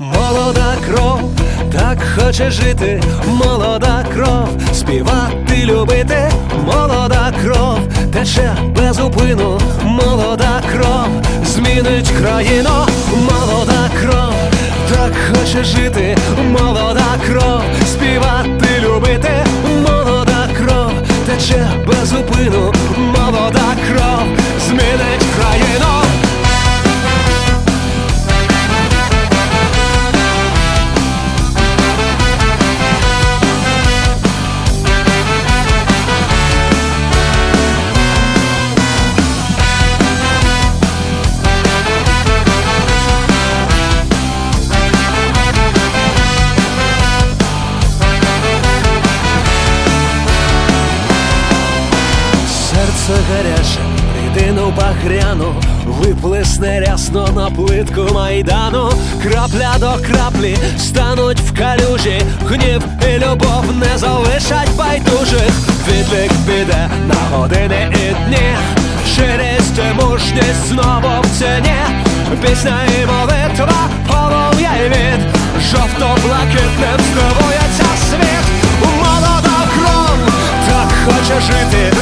Молода кров, так хоче жити, молода кров, співати, любити, молода кров, тече без упину, молода кров, змінить країну, молода кров, так хоче жити, молода кров, співати, любити, Серце гаряче, рідину багряну, виплесне рясно на плитку майдану, крапля до краплі стануть в калюжі, гнів і любов не залишать байдужих, відлік піде на години і дні, щирість і мужність знову в ціні, пісня і молитва, полум'я й від, жовто-блакитним здивується світ, молода кров, так хоче жити,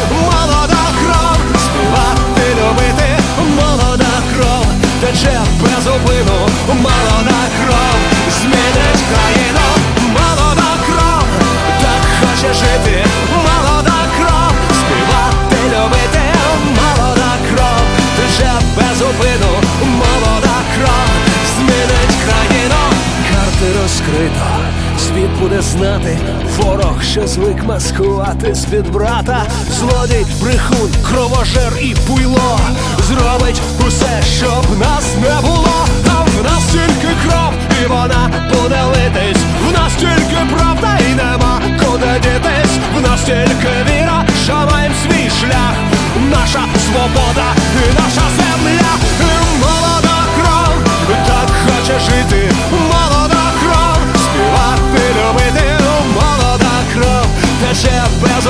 Світ буде знати, ворог, що звик маскувати з-під брата, злодій, брехун, кровожер і пуйло зробить усе, щоб нас не було.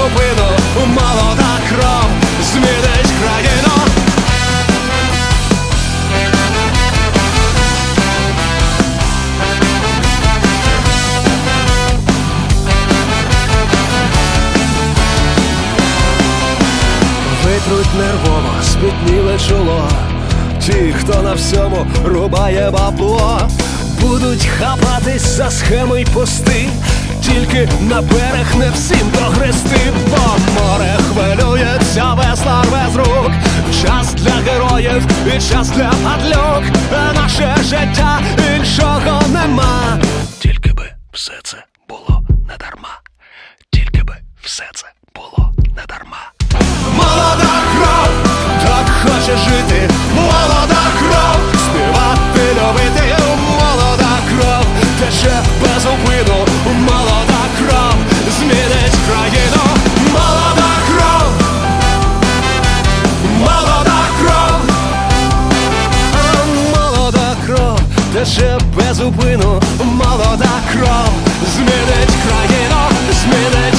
Без упину. Молода кров, змінить країну. Витруть нервово, спітніле чоло. Ті, хто на всьому рубає бабло, будуть хапатись за схеми й пости, тільки на берег не всім догрести, бо море хвилюється весла без рук. Час для героїв і час для падлюк. Наше життя іншого нема. тече безупину, молода кров, змінить країну, змінить.